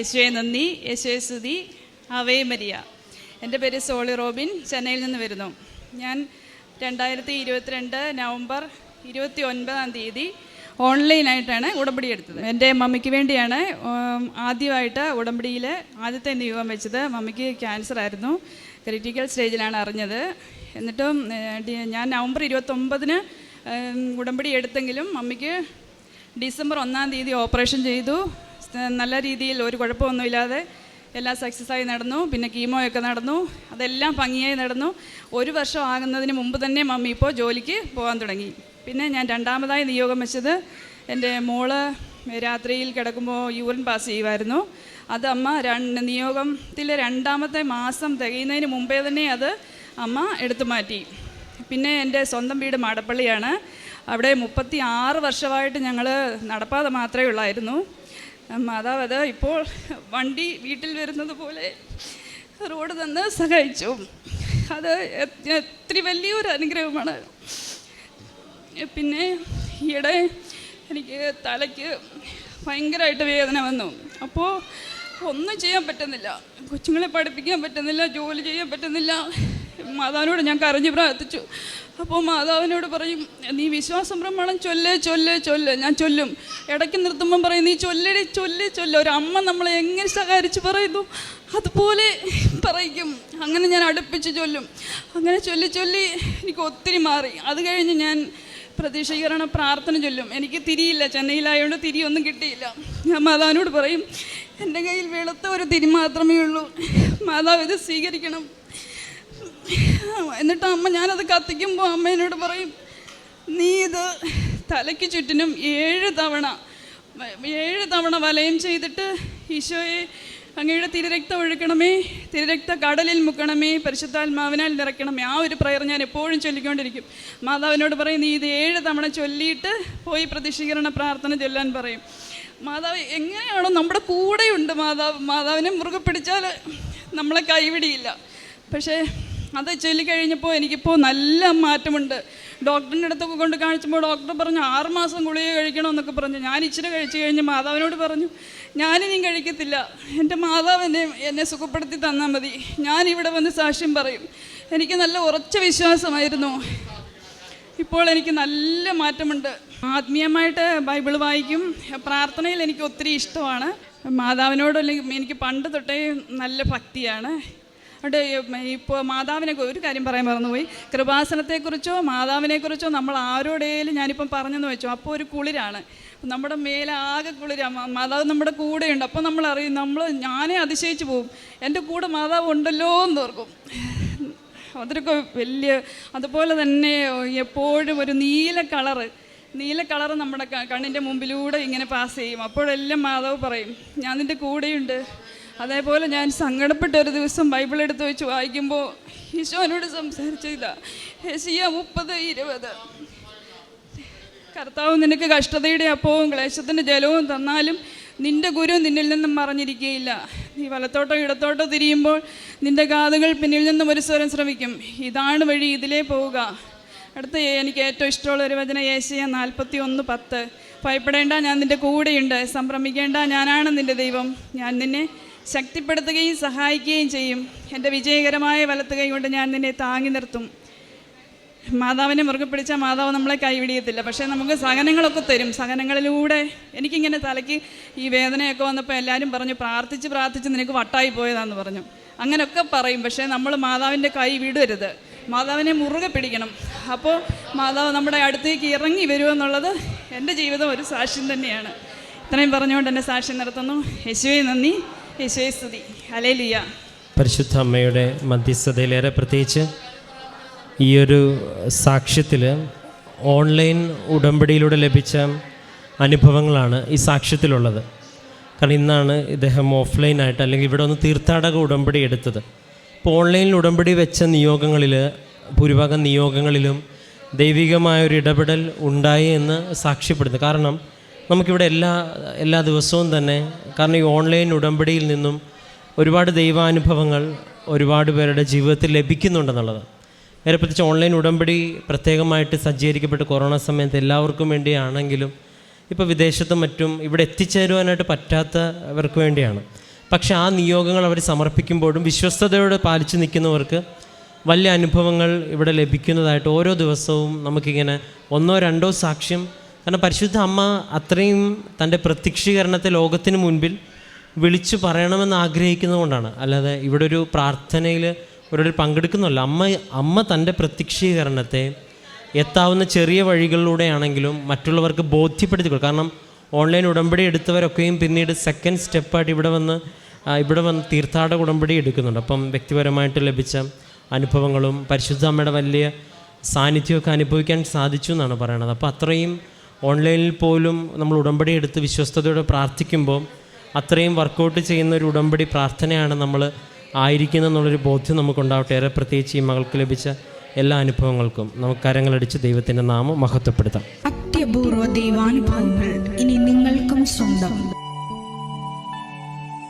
യേശുവെ നന്ദി. യേശുവെ സ്തുതി. Ave Maria. എന്റെ പേര് സോളി റോബിൻ. ചെന്നൈയിൽ നിന്ന് വരുന്നു. ഞാൻ രണ്ടായിരത്തി ഇരുപത്തിരണ്ട് നവംബർ ഇരുപത്തി ഒൻപതാം തീയതി ഓൺലൈനായിട്ടാണ് ഉടമ്പടി എടുത്തത്. എന്റെ മമ്മിക്ക് വേണ്ടിയാണ് ആദ്യമായിട്ട് ഉടമ്പടിയിൽ ആദ്യത്തെ നിയോഗം വെച്ചത്. മമ്മിക്ക് ക്യാൻസർ ആയിരുന്നു. ക്രിറ്റിക്കൽ സ്റ്റേജിലാണ് അറിഞ്ഞത്. എന്നിട്ടും ഞാൻ നവംബർ ഇരുപത്തൊമ്പതിന് ഉടമ്പടി എടുത്തെങ്കിലും മമ്മിക്ക് ഡിസംബർ ഒന്നാം തീയതി ഓപ്പറേഷൻ ചെയ്തു. നല്ല രീതിയിൽ ഒരു കുഴപ്പമൊന്നുമില്ലാതെ എല്ലാം സക്സസ് ആയി നടന്നു. പിന്നെ കീമോയൊക്കെ നടന്നു. അതെല്ലാം ഭംഗിയായി നടന്നു. ഒരു വർഷം ആകുന്നതിന് മുമ്പ് തന്നെ മമ്മി ഇപ്പോൾ ജോലിക്ക് പോകാൻ തുടങ്ങി. പിന്നെ ഞാൻ രണ്ടാമതായി നിയോഗം വെച്ചത് എന്റെ മോൾ രാത്രിയിൽ കിടക്കുമ്പോൾ യൂറിൻ പാസ് ചെയ്യുമായിരുന്നു അത് അമ്മ രണ്ട് നിയോഗത്തിലെ രണ്ടാമത്തെ മാസം തികയുന്നതിന് മുമ്പേ തന്നെ അത് അമ്മ എടുത്തു മാറ്റി. പിന്നെ എന്റെ സ്വന്തം വീട് മാടപ്പള്ളിയാണ്. അവിടെ മുപ്പത്തി ആറ് വർഷമായിട്ട് ഞങ്ങൾ നടപ്പാതെ മാത്രമേ ഉള്ളായിരുന്നു. മാതാവ് അത് ഇപ്പോൾ വണ്ടി വീട്ടിൽ വരുന്നത് പോലെ റോഡ് തന്ന് സഹായിച്ചു. അത് ഒത്തിരി വലിയൊരു അനുഗ്രഹമാണ്. പിന്നെ ഈയിടെ എനിക്ക് തലയ്ക്ക് ഭയങ്കരമായിട്ട് വേദന വന്നു. അപ്പോൾ ഒന്നും ചെയ്യാൻ പറ്റുന്നില്ല. കൊച്ചുങ്ങളെ പഠിപ്പിക്കാൻ പറ്റുന്നില്ല ജോലി ചെയ്യാൻ പറ്റുന്നില്ല. മാതാവിനോട് ഞാൻ കരഞ്ഞു പ്രാർത്ഥിച്ചു. അപ്പോൾ മാതാവിനോട് പറയും നീ വിശ്വാസം പ്രമാണം ചൊല്ലേ ചൊല്ലേ ചൊല്ല്. ഞാൻ ചൊല്ലും. ഇടയ്ക്ക് നിർത്തുമ്പം പറയും നീ ചൊല്ലടി ചൊല്ല് ചൊല്ല. ഒരു അമ്മ നമ്മളെ എങ്ങനെ സഹകരിച്ച് പറയുന്നു അതുപോലെ പറയിക്കും. അങ്ങനെ ഞാൻ അടുപ്പിച്ച് ചൊല്ലും. അങ്ങനെ ചൊല്ലി ചൊല്ലി എനിക്ക് ഒത്തിരി മാറി. അത് കഴിഞ്ഞ് ഞാൻ പ്രതീക്ഷീകരണ പ്രാർത്ഥന ചൊല്ലും. എനിക്ക് തിരിയില്ല. ചെന്നൈയിലായതുകൊണ്ട് തിരിയൊന്നും കിട്ടിയില്ല. ഞാൻ മാതാവിനോട് പറയും എന്റെ കയ്യിൽ വെളുത്ത ഒരു തിരി മാത്രമേ ഉള്ളൂ. മാതാവ് ഇത് സ്വീകരിക്കണം. എന്നിട്ട് അമ്മ ഞാനത് കത്തിക്കുമ്പോൾ അമ്മ എന്നോട് പറയും നീ ഇത് തലയ്ക്ക് ചുറ്റിനും ഏഴ് തവണ ഏഴ് തവണ വലയം ചെയ്തിട്ട് ഈശോയെ അങ്ങയുടെ തിരുരക്തം ഒഴുക്കണമേ തിരരക്ത കടലിൽ മുക്കണമേ പരിശുദ്ധാത്മാവിനാൽ നിറയ്ക്കണമേ. ആ ഒരു പ്രയർ ഞാൻ എപ്പോഴും ചൊല്ലിക്കൊണ്ടിരിക്കും. മാതാവിനോട് പറയും നീ ഇത് ഏഴ് തവണ ചൊല്ലിയിട്ട് പോയി പ്രതിഷ്ഠീകരണ പ്രാർത്ഥന ചൊല്ലാൻ പറയും. മാതാവ് എങ്ങനെയാണോ നമ്മുടെ കൂടെയുണ്ട് മാതാവ്. മാതാവിനെ മുറുകെ പിടിച്ചാൽ നമ്മളെ കൈവിടിയില്ല. പക്ഷേ അത് ചൊല്ലിക്കഴിഞ്ഞപ്പോൾ എനിക്കിപ്പോൾ നല്ല മാറ്റമുണ്ട്. ഡോക്ടറിന്റെ അടുത്തൊക്കെ കൊണ്ട് കാണിച്ചപ്പോൾ ഡോക്ടർ പറഞ്ഞു ആറ് മാസം ഗുളിക കഴിക്കണമെന്നൊക്കെ പറഞ്ഞു. ഞാൻ ഇച്ചിരി കഴിച്ചു കഴിഞ്ഞ് മാതാവിനോട് പറഞ്ഞു ഞാനിനിയും കഴിക്കത്തില്ല. എന്റെ മാതാവ് എന്നെ എന്നെ സുഖപ്പെടുത്തി തന്നാൽ മതി. ഞാൻ ഇവിടെ വന്ന് സാക്ഷ്യം പറയും. എനിക്ക് നല്ല ഉറച്ച വിശ്വാസമായിരുന്നു. ഇപ്പോൾ എനിക്ക് നല്ല മാറ്റമുണ്ട്. ആത്മീയമായിട്ട് ബൈബിൾ വായിക്കും. പ്രാർത്ഥനയിൽ എനിക്ക് ഒത്തിരി ഇഷ്ടമാണ്. മാതാവിനോട് അല്ലെങ്കിൽ എനിക്ക് പണ്ട് തൊട്ടേ നല്ല ഭക്തിയാണ്. അതുകൊണ്ട് ഇപ്പോൾ മാതാവിനെ ഒരു കാര്യം പറയാൻ മറന്നുപോയി. കൃപാസനത്തെക്കുറിച്ചോ മാതാവിനെക്കുറിച്ചോ നമ്മൾ ആരോടേലും ഞാനിപ്പം പറഞ്ഞെന്ന് വെച്ചോ അപ്പോൾ ഒരു കുളിരാണ്. നമ്മുടെ മേലാകെ കുളിരാണ് മാ- മാതാവ് നമ്മുടെ കൂടെയുണ്ട്. അപ്പോൾ നമ്മൾ അറിയും നമ്മൾ ഞാനേ അതിശയിച്ചു പോകും എന്റെ കൂടെ മാതാവ് ഉണ്ടല്ലോ എന്ന് ഓർക്കും. അതൊക്കെ വലിയ അതുപോലെ തന്നെ എപ്പോഴും ഒരു നീല കളറ്. നീല കളറ് നമ്മുടെ കണ്ണിന്റെ മുമ്പിലൂടെ ഇങ്ങനെ പാസ് ചെയ്യും. അപ്പോഴെല്ലാം മാധവ് പറയും ഞാൻ നിന്റെ കൂടെയുണ്ട്. അതേപോലെ ഞാൻ സങ്കടപ്പെട്ട ഒരു ദിവസം ബൈബിൾ എടുത്ത് വെച്ച് വായിക്കുമ്പോൾ ഈശോനോട് സംസാരിച്ചില്ല ഹെസിയ മുപ്പത് ഇരുപത്. കർത്താവ് നിനക്ക് കഷ്ടതയുടെ അപ്പവും ക്ലേശത്തിന്റെ ജലവും തന്നാലും നിന്റെ ഗുരു നിന്നിൽ നിന്നും മറഞ്ഞിരിക്കുകയില്ല. നീ വലത്തോട്ടോ ഇടത്തോട്ടോ തിരിയുമ്പോൾ നിന്റെ കാതുകൾ പിന്നിൽ നിന്നും ഒരു സ്വരം ശ്രമിക്കും ഇതാണ് വഴി ഇതിലേ പോവുക. അടുത്ത എനിക്ക് ഏറ്റവും ഇഷ്ടമുള്ള ഒരു വചന ഏശയ നാൽപ്പത്തി ഒന്ന് പത്ത്. ഭയപ്പെടേണ്ട ഞാൻ നിന്റെ കൂടെയുണ്ട്. സംഭ്രമിക്കേണ്ട ഞാനാണ് നിന്റെ ദൈവം. ഞാൻ നിന്നെ ശക്തിപ്പെടുത്തുകയും സഹായിക്കുകയും ചെയ്യും. എന്റെ വിജയകരമായ വലത്ത് കൈ കൊണ്ട് ഞാൻ നിന്നെ താങ്ങി നിർത്തും. മാതാവിനെ മുറുകെ പിടിച്ചാൽ മാതാവ് നമ്മളെ കൈവിടിയത്തില്ല. പക്ഷേ നമുക്ക് സഹനങ്ങളൊക്കെ തരും. സഹനങ്ങളിലൂടെ എനിക്കിങ്ങനെ തലയ്ക്ക് ഈ വേദനയൊക്കെ വന്നപ്പോൾ എല്ലാവരും പറഞ്ഞു പ്രാർത്ഥിച്ച് പ്രാർത്ഥിച്ച് നിനക്ക് വട്ടായി പോയതാന്ന് പറഞ്ഞു. അങ്ങനെയൊക്കെ പറയും. പക്ഷേ നമ്മൾ മാതാവിന്റെ കൈ വിടരുത്. മാതാവിനെ മുറുകെ പിടിക്കണം. അപ്പോൾ മാതാവ് നമ്മുടെ അടുത്തേക്ക് ഇറങ്ങി വരുമെന്നുള്ളത് എന്റെ ജീവിതം ഒരു സാക്ഷ്യം തന്നെയാണ്. ഇത്രയും പറഞ്ഞുകൊണ്ട് എന്നെ സാക്ഷ്യം നടത്തുന്നു യേശുവെ നന്ദി. പരിശുദ്ധ അമ്മയുടെ മധ്യസ്ഥതയിലേറെ പ്രത്യേകിച്ച് ഈ ഒരു സാക്ഷ്യത്തിൽ ഓൺലൈൻ ഉടമ്പടിയിലൂടെ ലഭിച്ച അനുഭവങ്ങളാണ് ഈ സാക്ഷ്യത്തിലുള്ളത്. കാരണം ഇന്നാണ് ഇദ്ദേഹം ഓഫ്ലൈനായിട്ട് അല്ലെങ്കിൽ ഇവിടെ ഒന്ന് തീർത്ഥാടക ഉടമ്പടി എടുത്തത്. ഇപ്പോൾ ഓൺലൈനിൽ ഉടമ്പടി വെച്ച നിയോഗങ്ങളിൽ ഭൂരിഭാഗം നിയോഗങ്ങളിലും ദൈവികമായൊരു ഇടപെടൽ ഉണ്ടായി എന്ന് സാക്ഷ്യപ്പെടുന്നു. കാരണം നമുക്കിവിടെ എല്ലാ എല്ലാ ദിവസവും തന്നെ കാരണം ഈ ഓൺലൈൻ ഉടമ്പടിയിൽ നിന്നും ഒരുപാട് ദൈവാനുഭവങ്ങൾ ഒരുപാട് പേരുടെ ജീവിതത്തിൽ ലഭിക്കുന്നുണ്ടെന്നുള്ളത്. നേരെ പ്രത്യേകിച്ച് ഓൺലൈൻ ഉടമ്പടി പ്രത്യേകമായിട്ട് സജ്ജീകരിക്കപ്പെട്ട് കൊറോണ സമയത്ത് എല്ലാവർക്കും വേണ്ടിയാണെങ്കിലും ഇപ്പോൾ വിദേശത്തും മറ്റും ഇവിടെ എത്തിച്ചേരുവാനായിട്ട് പറ്റാത്തവർക്ക് വേണ്ടിയാണ്. പക്ഷേ ആ നിയോഗങ്ങൾ അവർ സമർപ്പിക്കുമ്പോഴും വിശ്വസ്തയോടെ പാലിച്ചു നിൽക്കുന്നവർക്ക് വലിയ അനുഭവങ്ങൾ ഇവിടെ ലഭിക്കുന്നതായിട്ട് ഓരോ ദിവസവും നമുക്കിങ്ങനെ ഒന്നോ രണ്ടോ സാക്ഷ്യം കാരണം പരിശുദ്ധ അമ്മ അത്രയും തന്റെ പ്രത്യക്ഷീകരണത്തെ ലോകത്തിന് മുൻപിൽ വിളിച്ചു പറയണമെന്ന് ആഗ്രഹിക്കുന്നതുകൊണ്ടാണ് അല്ലാതെ ഇവിടെ ഒരു പ്രാർത്ഥനയിൽ ഒരു പങ്കെടുക്കുന്നില്ല അമ്മ അമ്മ തന്റെ പ്രത്യക്ഷീകരണത്തെ എത്താവുന്ന ചെറിയ വഴികളിലൂടെയാണെങ്കിലും മറ്റുള്ളവർക്ക് ബോധ്യപ്പെടുത്തി കൊടുക്കും കാരണം ഓൺലൈൻ ഉടമ്പടി എടുത്തവരൊക്കെയും പിന്നീട് സെക്കൻഡ് സ്റ്റെപ്പായിട്ട് ഇവിടെ വന്ന് ഇവിടെ വന്ന് തീർത്ഥാടക ഉടമ്പടി എടുക്കുന്നുണ്ട്. അപ്പം വ്യക്തിപരമായിട്ട് ലഭിച്ച അനുഭവങ്ങളും പരിശുദ്ധ അമ്മയുടെ വലിയ സാന്നിധ്യമൊക്കെ അനുഭവിക്കാൻ സാധിച്ചു എന്നാണ് പറയണത്. അപ്പോൾ അത്രയും ഓൺലൈനിൽ പോലും നമ്മൾ ഉടമ്പടി എടുത്ത് വിശ്വസ്തയോടെ പ്രാർത്ഥിക്കുമ്പോൾ അത്രയും വർക്കൗട്ട് ചെയ്യുന്ന ഒരു ഉടമ്പടി പ്രാർത്ഥനയാണ് നമ്മൾ ആയിരിക്കുന്നെന്നുള്ളൊരു ബോധ്യം നമുക്കുണ്ടാവട്ടെ. ഏറെ പ്രത്യേകിച്ച് ഈ മകൾക്ക് ലഭിച്ച എല്ലാ അനുഭവങ്ങൾക്കും നമുക്ക് കരങ്ങളടിച്ച് ദൈവത്തിന്റെ നാമം മഹത്വപ്പെടുത്താം. അത്യപൂർവ ദൈവാനുഭവങ്ങൾ ഇനി നിങ്ങൾക്കും സ്വന്തം.